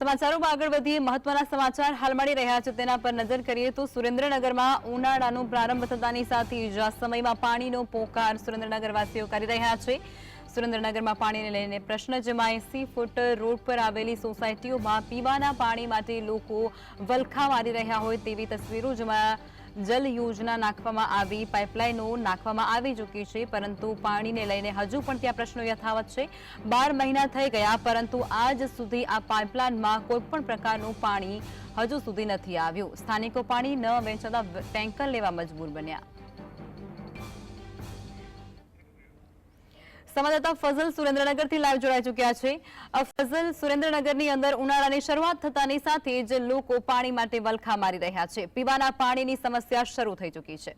સમાચારોમાં આગળ વધીએ. મહત્વના સમાચાર હાલ મળી રહ્યા છે. તેના પર નજર કરીએ તો સુરેન્દ્રનગરમાં ઉનાળાનો પ્રારંભ થતાની સાથે જ આ સમયમાં પાણીનો પોકાર સુરેન્દ્રનગરવાસીઓ કરી રહ્યા છે. સુરેન્દ્રનગરમાં પાણીને લઈને પ્રશ્ન જેમાં એસી ફૂટ રોડ પર આવેલી સોસાયટીઓમાં પીવાના પાણી માટે લોકો વલખા મારી રહ્યા હોય તેવી તસવીરો જેમાં જલ યોજના નાખવામાં આવી, પાઇપલાઇનો નાખવામાં આવી ચૂકી છે, પરંતુ પાણીને લઈને હજુ પણ ત્યાં પ્રશ્નો યથાવત છે. બાર મહિના થઈ ગયા, પરંતુ આજ સુધી આ પાઇપલાઇનમાં કોઈ પણ પ્રકારનું પાણી હજુ સુધી નથી આવ્યું. સ્થાનિકો પાણી ન વેચાતા ટેન્કર લેવા મજબૂર બન્યા. સંવાદદાતા ફઝલ સુરેન્દ્રનગરથી લાઈવ જોડાઈ ચૂક્યા છે. ફઝલ સુરેન્દ્રનગરની અંદર ઉનાળાની શરૂઆત થતાની સાથે જ લોકો પાણી માટે વલખા મારી રહ્યા છે. પીવાના પાણીની સમસ્યા શરૂ થઈ ચૂકી છે.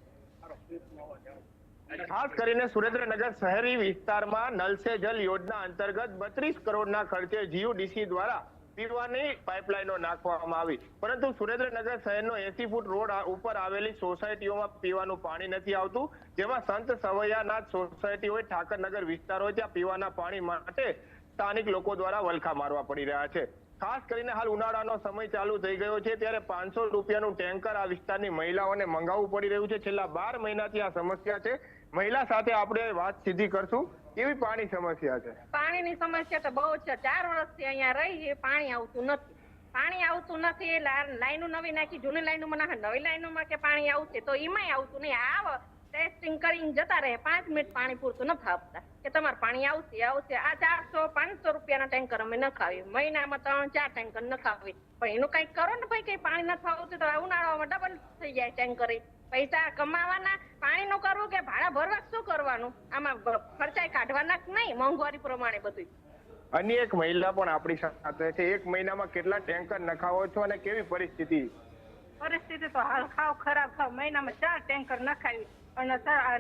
ખાસ કરીને સુરેન્દ્રનગર શહેરી વિસ્તારમાં નલ સે જલ યોજના અંતર્ગત બત્રીસ કરોડના ખર્ચે જીયુડીસી દ્વારા પીવાની પાઇપલાઇનો નાખવામાં આવી. પરંતુ સુરેન્દ્રનગર શહેરનો એસી ફૂટ રોડ ઉપર આવેલી સોસાયટીઓમાં પીવાનું પાણી નથી આવતું. જેમાં સંત સવૈયાનાથ સોસાયટી હોય ઠાકરનગર વિસ્તાર હોય, ત્યાં પીવાના પાણી માટે સ્થાનિક લોકો દ્વારા વલખા મારવા પડી રહ્યા છે. ખાસ કરીને હાલ ઉનાળાનો સમય ચાલુ થઈ ગયો છે, ત્યારે પાંચસો રૂપિયાનું ટેન્કર આ વિસ્તારની મહિલાઓને મંગાવવું પડી રહ્યું છે. છેલ્લા બાર મહિનાથી આ સમસ્યા છે. મહિલા સાથે આપણે વાત સીધી કરશું. કેવી પાણી સમસ્યા છે? પાણીની સમસ્યા તો બહુ છે. ચાર વર્ષથી અહીંયા રહીએ પાણી આવતું નથી. પાણી આવતું નથી આ લાઈનો નવી નાખી, જૂની લાઈનોમાં નાખે, નવી લાઈનોમાં કે પાણી આવશે તો એમાંય આવતું નહીં. આવ ટેસ્ટિંગ કરીને જતા રહે. પાંચ મિનિટ પાણી પૂરતું નથી આપતા કે તમારે પાણી આવશે આવશે. આ ચારસો પાંચસો રૂપિયાના ટેન્કર અમે નખાવી મહિનામાં ત્રણ ચાર ટેન્કર નખાવી પણ એનું કંઈક કરો ને ભાઈ કઈ પાણી નથી આવતું તો ઉનાળામાં ડબલ થઈ જાય ટેન્કર પૈસા કમાવાના પાણીનું કરવું કે ભાડા ભરવા શું કરવાનું? આમાં ખર્ચાય કાઢવાના નહીં? મોંઘવારી પ્રમાણે બધું અન્ય એક મહિલા પણ આપણી સાથે છે. એક મહિનામાં કેટલા ટેન્કર નખાવો છો અને કેવી પરિસ્થિતિ? પરિસ્થિતિ તો હાલ ખાવ ખરાબ ખાવ. મહિનામાં ચાર ટેન્કર નખાવી. અને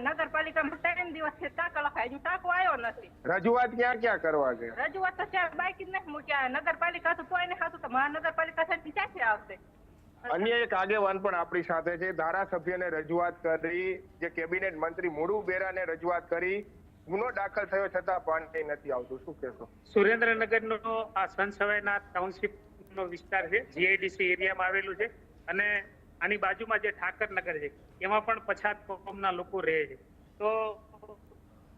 નગરપાલિકામાં ત્રણ દિવસથી ટાંકો લખાય. હજુ ટાંકો આવ્યો નથી. રજૂઆત ક્યાં ક્યાં કરવા છે? રજૂઆત તો ચાર બાકી જ નથી મૂક્યા નગરપાલિકા તો કોઈ નહીં ખાતું તો મહાનગરપાલિકા ક્યાંથી આવશે. અન્ય એક આગેવાન પણ આપણી સાથે છે. ધારાસભ્યને રજૂઆત કરી જે કેબિનેટ મંત્રી મુડુ બેરાને રજૂઆત કરી. ગુનો દાખલ થયો છતાં પાણી નથી આવતું. શું કહેશો? સુરેન્દ્રનગરનો આ સંસવાયના ટાઉનશીપ નો વિસ્તાર છે. જીઆઈડીસી એરિયામાં આવેલું છે. અને આની બાજુમાં જે ઠાકરનગર છે, એમાં પણ પછાત કોમના લોકો રહે છે. તો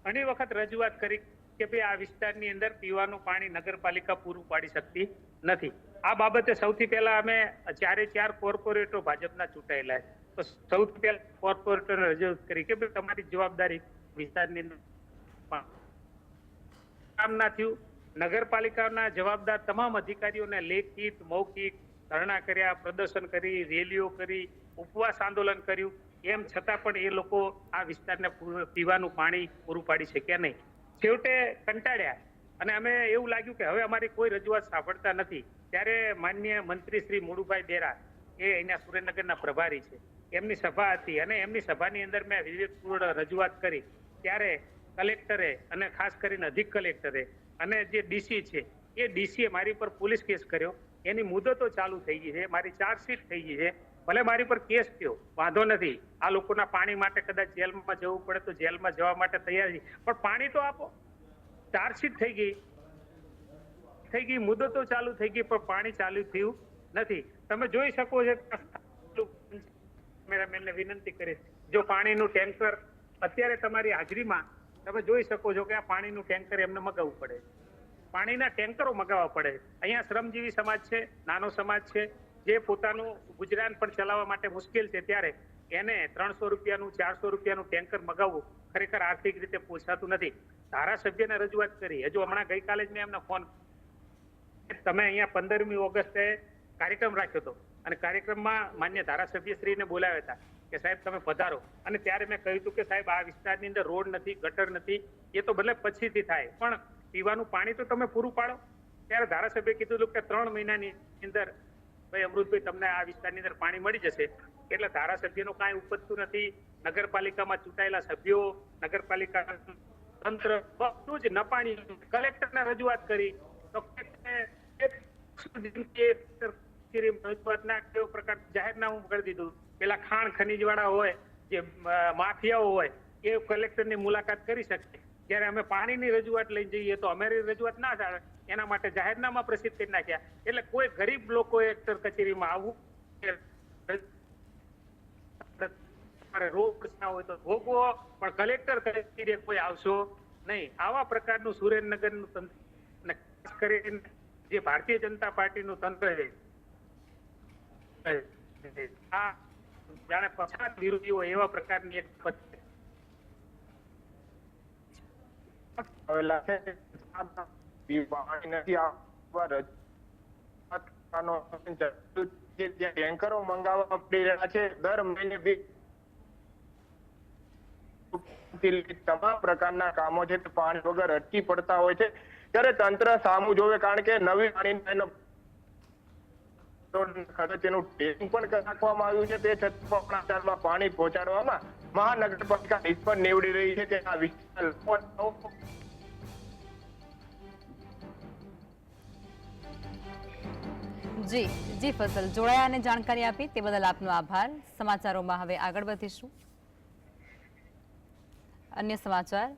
ઘણી વખત રજૂઆત કરી કે ભાઈ આ વિસ્તારની અંદર પીવાનું પાણી નગરપાલિકા પૂરું પાડી શકતી નથી. આ બાબતે સૌથી પહેલા અમે ચારે ચાર કોર્પોરેટરો ભાજપના ચૂંટાયેલા છે. તો સૌથી પહેલા કોર્પોરેટરને રજૂઆત કરી કે ભાઈ તમારી જવાબદારી વિસ્તારની કામ ના થયું. નગરપાલિકાના જવાબદાર તમામ અધિકારીઓને લેખિત, મૌખિક ધરણા કર્યા, પ્રદર્શન કરી, રેલીઓ કરી, ઉપવાસ આંદોલન કર્યું. એમ છતાં પણ એ લોકો આ વિસ્તારને પીવાનું પાણી પૂરું પાડી શક્યા નહીં. છેવટે કંટાળ્યા. અને અમે એવું લાગ્યું કે હવે અમારી કોઈ રજૂઆત સાંભળતા નથી. ત્યારે માન્ય મંત્રી શ્રી મોડુભાઈ બેરા એ અહીંયા સુરેન્દ્રનગરના પ્રભારી છે. એમની સભા હતી અને એમની સભાની અંદર મેં વિવેકપૂર્ણ રજૂઆત કરી. ત્યારે કલેક્ટરે અને ખાસ કરીને અધિક કલેક્ટરે અને જે ડીસી છે, એ ડીસીએ મારી પર પોલીસ કેસ કર્યો. એની મુદતો ચાલુ થઈ ગઈ છે, મારી ચાર્જશીટ થઈ ગઈ છે. ભલે મારી પર કેસ થયો, વાંધો નથી. આ લોકોના પાણી માટે કદાચ જેલમાં જવું પડે તો જેલમાં જવા માટે તૈયાર છે. પણ પાણી તો આપો. ચાર્જશીટ થઈ ગઈ. થઈ ગઈ, મુદતો ચાલુ થઈ ગઈ, પણ પાણી ચાલુ થયું નથી. તમે જોઈ શકો છો કેમેરામેનને વિનંતી કરીશ, જો પાણીનું ટેન્કર, અત્યારે તમારી હાજરીમાં તમે જોઈ શકો છો કે આ પાણીનું ટેન્કર એમને મગાવવું પડે. પાણીના ટેન્કરો મગાવવા પડે. અહીંયા શ્રમજીવી સમાજ છે, નાનો સમાજ છે, જે પોતાનું ગુજરાન પણ ચલાવવા માટે મુશ્કેલ છે ત્યારે એને ત્રણસો રૂપિયાનું, ચારસો રૂપિયાનું ટેન્કર મગાવવું ખરેખર આર્થિક રીતે પોસાતું નથી. ધારાસભ્યને રજૂઆત કરી. હજુ હમણાં ગઈકાલે જ મેં એમને ફોન તમે અહીંયા પંદરમી ઓગસ્ટે કાર્યક્રમ રાખ્યો હતો. અને કાર્યક્રમમાં માન્ય ધારાસભ્યશ્રીને બોલાવ્યા હતા કે સાહેબ તમે પધારો. અને ત્યારે મેં કહ્યું હતું કે સાહેબ, આ વિસ્તારની અંદર રોડ નથી, ગટર નથી. એ તો ભલે પછીથી થાય. પણ પીવાનું પાણી તો તમે પૂરું પાડો. ત્યારે ધારાસભ્ય કીધું કે ત્રણ મહિનાની અંદર ભાઈ અમૃતભાઈ તમને આ વિસ્તારની અંદર પાણી મળી જશે. એટલે ધારાસભ્યનું કાંઈ ઉપજતું નથી. નગરપાલિકામાં ચૂંટાયેલા સભ્યો, નગરપાલિકા તંત્ર બધું જ નપાણી કલેક્ટરને રજૂઆત કરી. તો રજૂઆત ના કેવો પ્રકાર જાહેરનામું કરી દીધું. પેલા ખાણ ખનીજ વાળા હોય, જે માફિયાઓ હોય, એ કલેક્ટરની મુલાકાત કરી શકશે જ્યારે અમે પાણીની રજૂઆત લઈ જઈએ તો અમારી રજૂઆત ના ચાલે. એના માટે જાહેરનામા પ્રસિદ્ધ કરી નાખ્યા. એટલે કોઈ ગરીબ લોકોએ એક્ટર કચેરીમાં આવવું રોગ ના હોય તો ભોગવો, પણ કલેક્ટર કચેરીએ કોઈ આવશો નહીં. આવા પ્રકારનું સુરેન્દ્રનગરનું તંત્ર ખાસ કરીને જે ભારતીય જનતા પાર્ટીનું તંત્ર છે આ જાણે પછાત વિરોધીઓ એવા પ્રકારની એક આવેલા છે ટેન્કરો મંગાવવા પડી રહ્યા છે, દર મહિને તમામ પ્રકારના કામો છે પાણી વગર અટકી પડતા હોય છે. ત્યારે તંત્ર સામું જોવે, કારણ કે નવી પાણીનો એનો તેનું ટેસ્ટિંગ પણ રાખવામાં આવ્યું છે. તે છતાં પણ વિસ્તારમાં પાણી પહોંચાડવામાં મહાનગરપાલિકા નિષ્ફળ નીવડી રહી છે. આ વિસ્તાર જી જી ફસલ જોડાયા અને જાણકારી આપી તે બદલ આપનો આભાર. સમાચારોમાં હવે આગળ વધીશું. અન્ય સમાચાર.